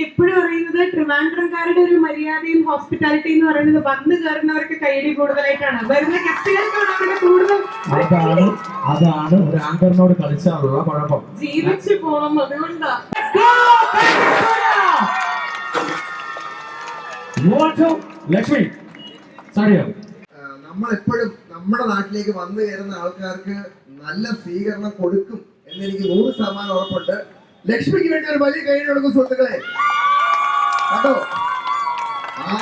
എനിക്ക് എപ്പോഴും അറിയുന്നത് ട്രിവാൻഡ്രംകാരുടെ ഒരു മര്യാദയും ഹോസ്പിറ്റാലിറ്റി എന്ന് പറയുന്നത് വന്ന് കയറുന്നവർക്ക് കൈയടി കൂടുതലായിട്ടാണ്. വരുന്ന ഗസ്റ്റുകൾക്കാണ് അവരുടെ കൂടുതൽ അതാണ് അതാണ് ഒരു ആങ്കറിനോട് കളിച്ചാലുള്ള കുഴപ്പം. ജീവിച്ചു പോണം അതുകൊണ്ടാ. ലക്ഷ്മി സാരിയോ നമ്മളെപ്പോഴും നമ്മുടെ നാട്ടിലേക്ക് വന്നു കയറുന്ന ആൾക്കാർക്ക് നല്ല സ്വീകരണം കൊടുക്കും എന്നെനിക്ക് നൂറ് ശതമാനം ഉറപ്പുണ്ട്. ലക്ഷ്മിക്ക് വേണ്ടി ഒരു വലിയ കൈ കൊടുക്കും സുഹൃത്തുക്കളെ. കേട്ടോ ആ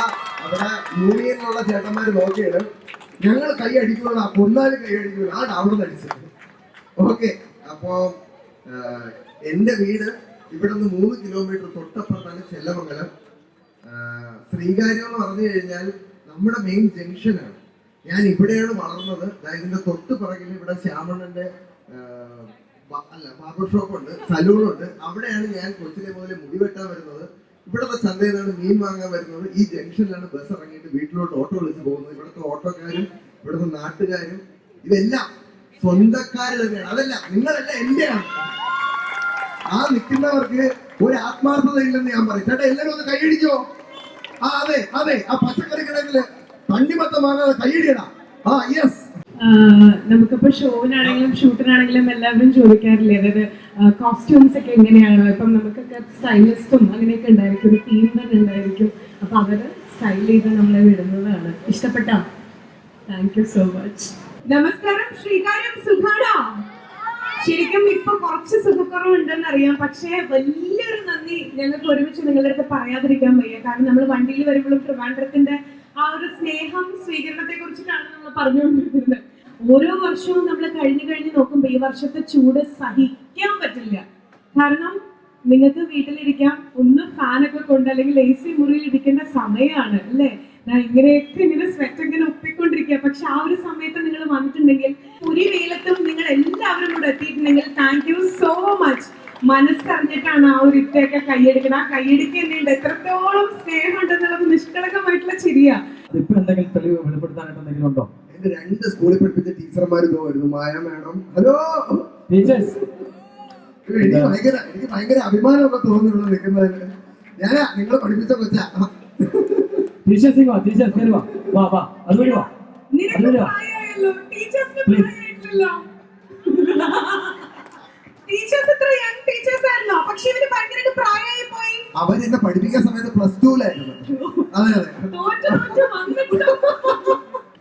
അവിടെ യൂണിയനിലുള്ള ചേട്ടന്മാർ നോക്കിയാണ് ഞങ്ങൾ കൈ അടിക്കുന്നത് ആ പൊന്നാൽ കൈ അടിക്കുന്നത് ആ അവിടെ അടിച്ചത്. ഓക്കെ അപ്പോ എന്റെ വീട് ഇവിടെ നിന്ന് മൂന്ന് കിലോമീറ്റർ തൊട്ടപ്പുറത്താണ് ചെല്ലമംഗലം. ശ്രീകാര്യം എന്ന് പറഞ്ഞു കഴിഞ്ഞാൽ നമ്മുടെ മെയിൻ ജംഗ്ഷനാണ് ഞാൻ ഇവിടെയാണ് വളർന്നത്. ഇതിന്റെ തൊട്ട് പുറകിൽ ഇവിടെ ശ്യാമണ്ണന്റെ അല്ല ബാർബർ ഷോപ്പ് ഉണ്ട് സലൂൺ ഉണ്ട്. അവിടെയാണ് ഞാൻ കൊച്ചിലെ മുതലേ മുടി വെട്ടാൻ വരുന്നത്. ഇവിടുത്തെ ചന്തയിൽ നിന്നാണ് മീൻ വാങ്ങാൻ വരുന്നത്. ഈ ജംഗ്ഷനിലാണ് ബസ് ഇറങ്ങിയിട്ട് വീട്ടിലോട്ട് ഓട്ടോ വിളിച്ച് പോകുന്നത്. ഇവിടുത്തെ ഓട്ടോക്കാരും ഇവിടുത്തെ നാട്ടുകാരും ഇതെല്ലാം സ്വന്തക്കാര് തന്നെയാണ് അതല്ല നിങ്ങളല്ല എന്റെയാണ്. ആ നിൽക്കുന്നവർക്ക് ഒരു ആത്മാർത്ഥത ഇല്ലെന്ന് ഞാൻ പറയും. ചേട്ടാ എല്ലാവരും ഒന്ന് കൈയടിക്കോ? ആ അതെ അതെ. ആ പച്ചക്കറി കടയിൽ തണ്ണിമത്തം വാങ്ങാതെ കൈയടിയടാ. ആ യെസ് നമുക്കിപ്പോ ഷോവിനാണെങ്കിലും ഷൂട്ടിനാണെങ്കിലും എല്ലാവരും ചോദിക്കാറില്ലേ അതായത് കോസ്റ്റ്യൂംസ് ഒക്കെ എങ്ങനെയാണ്? ഇപ്പം നമുക്കൊക്കെ സ്റ്റൈലിസ്റ്റും അങ്ങനെയൊക്കെ ഉണ്ടായിരിക്കും ടീം തന്നെ ഉണ്ടായിരിക്കും. അപ്പൊ അവർ സ്റ്റൈൽ ചെയ്ത് നമ്മളെ വിടുന്നതാണ്. ഇഷ്ടപ്പെട്ട? താങ്ക് യു സോ മച്ച് നമസ്കാരം ശ്രീകാര്യം സുഖാണ? ശരിക്കും ഇപ്പൊ കുറച്ച് സുഖക്കുറവുണ്ടെന്ന് അറിയാം പക്ഷേ വലിയൊരു നന്ദി ഞങ്ങൾക്ക് ഒരുമിച്ച് നിങ്ങളുടെ അടുത്ത് പറയാതിരിക്കാൻ വയ്യ. കാരണം നമ്മൾ വണ്ടിയിൽ വരുമ്പോഴും ട്രിവാൻഡ്രത്തിന്റെ ആ ഒരു സ്നേഹം സ്വീകരണത്തെ കുറിച്ചിട്ടാണ് നമ്മൾ പറഞ്ഞുകൊണ്ടിരുന്നത്. ഓരോ വർഷവും നമ്മൾ കഴിഞ്ഞു കഴിഞ്ഞ് നോക്കുമ്പോൾ ഈ വർഷത്തെ ചൂട് സഹിക്കാൻ പറ്റില്ല. കാരണം നിങ്ങൾക്ക് വീട്ടിലിരിക്കാം ഒന്ന് ഫാനൊക്കെ കൊണ്ട് അല്ലെങ്കിൽ എ സി മുറിയിൽ ഇരിക്കേണ്ട സമയമാണ് അല്ലേ? ഇങ്ങനെയൊക്കെ ഇങ്ങനെ സ്വെറ്റ് ഇങ്ങനെ ഒപ്പിക്കൊണ്ടിരിക്കുക പക്ഷെ ആ ഒരു സമയത്ത് നിങ്ങൾ വന്നിട്ടുണ്ടെങ്കിൽ ഒരു വെയിലത്തും നിങ്ങൾ എല്ലാവരും കൂടെ എത്തിയിട്ടുണ്ടെങ്കിൽ താങ്ക് യു സോ മച്ച് മനസ്സറിഞ്ഞിട്ടാണ് ആ ഒരു ഇറ്റയൊക്കെ കൈയടിക്കുന്നത് ആ കൈയടിക്ക് തന്നെയുണ്ട് എത്രത്തോളം സ്നേഹമുണ്ടെന്നുള്ളത് നിഷ്കളങ്കമായിട്ടുള്ള ചിരിയാ. ഇപ്പൊ എന്തെങ്കിലും തെളിവ് വെളിപ്പെടുത്താനായിട്ട് എന്തെങ്കിലും ഉണ്ടോ? എന്റെ രണ്ട് സ്കൂളിൽ പഠിപ്പിച്ച ടീച്ചർമാർ വരുന്നു. മായ മാഡം. ഹലോ? ടീച്ചേഴ്സ്. എനിക്ക് ഭയങ്കര എനിക്ക് ഭയങ്കര അഭിമാനമൊക്കെ തോന്നുന്നു നിൽക്കുന്നതിന് ഞാൻ നിങ്ങൾ പഠിപ്പിച്ച കൊച്ചാ. ടീച്ചേഴ്സ് വാ ടീച്ചേഴ്സ് വാ. വാ വാ. അതുവഴി വാ. നിനക്ക് അതുവഴി വാ. പ്രായമായല്ലോ. ടീച്ചേഴ്സിന് Please. പ്രായമായിട്ടില്ലല്ലോ. ടീച്ചേഴ്സ് എത്ര യങ് ടീച്ചേഴ്സ് ആയിരുന്നോ? പക്ഷെ ഇവർ ഭയങ്കര പ്രായമായി പോയി. അവൻ എന്നെ പഠിപ്പിക്കുന്ന സമയത്ത് പ്ലസ് ടുവിലായിരുന്നു അതെ അതെ. തോറ്റു തോറ്റു. വന്നിട്ടു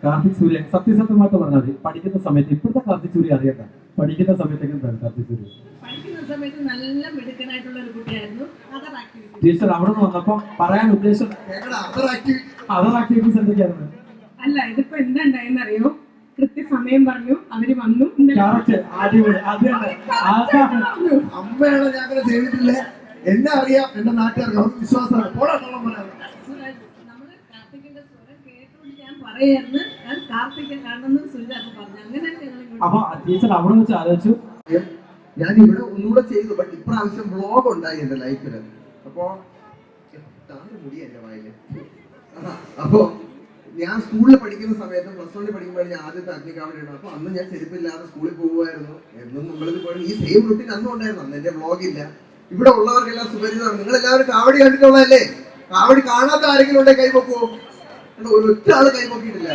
കാർത്തിക് സൂര്യ സത്യസത്യമായിട്ട് പറഞ്ഞാൽ മതി. പഠിക്കുന്ന സമയത്ത് ഇപ്പോഴത്തെ കാർത്തിക് സൂര്യ അറിയണ്ട. പഠിക്കുന്ന സമയത്തേക്ക് എന്താണ് കാർത്തിക് സൂര്യ പഠിക്കുന്ന സമയത്ത് നല്ല മിടുക്കനായിട്ടുള്ള ഒരു കുട്ടിയായിരുന്നു. അതർ ആക്ടിവിറ്റി ടീച്ചർ അവിടെ നിന്ന് വന്നപ്പോ പറയാൻ ഉദ്ദേശം അതർ ആക്ടിവിറ്റി അതർ ആക്ടിവിറ്റീസ് എന്തൊക്കെയായിരുന്നു? അല്ല ഇതിപ്പോ എന്താ ഉണ്ടായെന്നറിയോ കൃത്യസമയം പറഞ്ഞു അവർ വന്നു. അമ്മയാണ് ഞാൻ ചെയ്തിട്ടില്ലേ? എന്നെ അറിയാം. എന്റെ നാട്ടുകാർക്ക് അവർക്ക് വിശ്വാസമാണ്. കാണുന്നു പറഞ്ഞു. അങ്ങനെ അപ്പൊ ടീച്ചർ അവിടെ വെച്ച് ആലോചിച്ചു. ഞാൻ ഇവിടെ ഒന്നുകൂടെ ചെയ്തു ബട്ട് ഇപ്രാവശ്യം വ്ലോഗ് ഉണ്ടായി എന്റെ ലൈഫിൽ അപ്പോ മുടി എന്റെ വായിൽ? അപ്പോ ഞാൻ സ്കൂളിൽ പഠിക്കുന്ന സമയത്ത് പ്ലസ് വണ്ണിൽ പഠിക്കുമ്പോൾ ഞാൻ ആദ്യത്തെ അഗ്നികാവടിയാണ് അപ്പൊ അന്ന് ഞാൻ ചെരുപ്പില്ലാതെ സ്കൂളിൽ പോകുമായിരുന്നു എന്നും നമ്മളിത് പോയി ഈ സെയിം റൂട്ടിൽ അന്നും ഉണ്ടായിരുന്നു. അന്ന് എന്റെ വ്ലോഗില്ല ഇവിടെ ഉള്ളവർക്കെല്ലാം സുപരിചിതമാണ്. നിങ്ങൾ എല്ലാവരും കാവടി കണ്ടിട്ടുള്ളതല്ലേ? കാവടി കാണാത്ത ആരെങ്കിലും ഉണ്ടെങ്കിൽ ഒരു ഒറ്റ ആൾ കൈപൊക്കിയിട്ടില്ല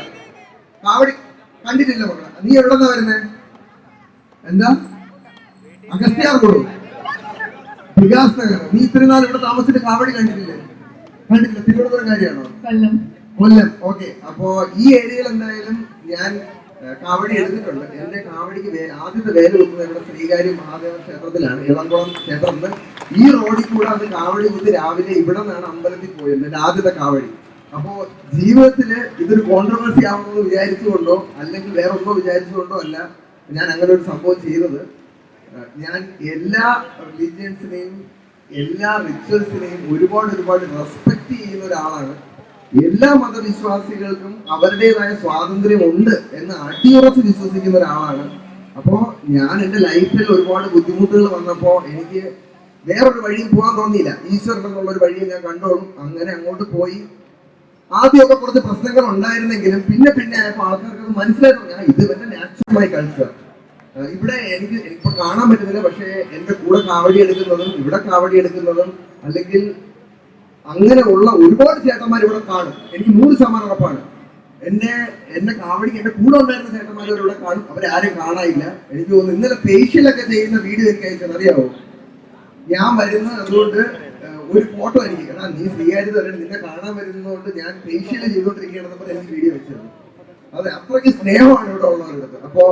കാവടി കണ്ടിട്ടില്ല മക്കളെ. നീ എവിടെന്നാ വരുന്നേ? എന്താ? അഗസ്ത്യാർകുളു വികാസ് നഗർ. നീ ഇത്രയും നാൾ ഇവിടെ താമസിച്ചിട്ട് കാവടി കണ്ടിട്ടില്ലേ? കണ്ടിട്ടില്ല. തിരുവനന്തപുരം കാര്യമാണോ കൊല്ലം. കൊല്ലം. ഓക്കെ. അപ്പോ ഈ ഏരിയയിൽ എന്തായാലും ഞാൻ കാവടി എടുത്തിട്ടുണ്ട്. എന്റെ കാവടിക്ക് ആദ്യത്തെ വേല വെക്കുന്നത് ഇവിടെ ശ്രീകാരി മഹാദേവ ക്ഷേത്രത്തിലാണ്. ഇളംകുളം ക്ഷേത്രത്തിൽ ഈ റോഡിൽ കൂടെ അത് കാവടി കുത്തി രാവിലെ ഇവിടെ നിന്നാണ് അമ്പലത്തിൽ പോയത് എന്റെ ആദ്യത്തെ കാവടി. അപ്പോ ജീവിതത്തിൽ ഇതൊരു കോൺട്രവേഴ്സി ആവണമെന്ന് വിചാരിച്ചുകൊണ്ടോ അല്ലെങ്കിൽ വേറെ ഒന്നോ വിചാരിച്ചുകൊണ്ടോ അല്ല ഞാൻ അങ്ങനെ ഒരു സംഭവം ചെയ്തത്. ഞാൻ എല്ലാ റിലീജിയൻസിനെയും എല്ലാ റിച്വൽസിനെയും ഒരുപാട് ഒരുപാട് റെസ്പെക്ട് ചെയ്യുന്ന ഒരാളാണ്. എല്ലാ മതവിശ്വാസികൾക്കും അവരുടേതായ സ്വാതന്ത്ര്യം ഉണ്ട് എന്ന് അടിയുറച്ച് വിശ്വസിക്കുന്ന ഒരാളാണ്. അപ്പോ ഞാൻ എന്റെ ലൈഫിൽ ഒരുപാട് ബുദ്ധിമുട്ടുകൾ വന്നപ്പോ എനിക്ക് വേറൊരു വഴിയും പോകാൻ തോന്നിയില്ല. ഈശ്വരൻ എന്നുള്ള ഒരു വഴിയെ ഞാൻ കണ്ടോളും. അങ്ങനെ അങ്ങോട്ട് പോയി. ആദ്യമൊക്കെ കുറച്ച് പ്രശ്നങ്ങൾ ഉണ്ടായിരുന്നെങ്കിലും പിന്നെ പിന്നെ ആയപ്പോൾ ആൾക്കാർക്ക് മനസ്സിലായി തുടങ്ങി ഇത് എന്റെ നാച്ചുറലായി കൾച്ചർ ഇവിടെ എനിക്ക് ഇപ്പൊ കാണാൻ പറ്റുന്നില്ല പക്ഷേ എന്റെ കൂടെ കാവടി എടുക്കുന്നതും ഇവിടെ കാവടി എടുക്കുന്നതും അല്ലെങ്കിൽ അങ്ങനെയുള്ള ഒരുപാട് ചേട്ടന്മാർ ഇവിടെ കാണും. എനിക്ക് നൂറ് ശതമാനം ഉറപ്പാണ്. എന്നെ എന്നെ കാവടിക്ക് എന്റെ കൂടെ ഉണ്ടായിരുന്ന ചേട്ടന്മാരെ ഇവിടെ കാണും. അവരാരും കാണാനില്ല. എനിക്ക് തോന്നുന്നു ഇന്നലെ ഫേഷ്യലൊക്കെ ചെയ്യുന്ന വീഡിയോ എനിക്ക് അയച്ചത് അറിയാവോ? ഞാൻ വരുന്നത് അതുകൊണ്ട് ഒരു ഫോട്ടോ എനിക്ക് എടാ നീ ഫ്രീ ആയിട്ട് തരണം നിന്നെ കാണാൻ വരുന്നതുകൊണ്ട് ഞാൻ ഫേഷ്യൽ ചെയ്തോണ്ടിരിക്കുകയാണെന്നപ്പോൾ എനിക്ക് വീഡിയോ വെച്ചത് അതെ അത്രയ്ക്ക് സ്നേഹമാണ് ഇവിടെ ഉള്ളവരുടെ അപ്പോ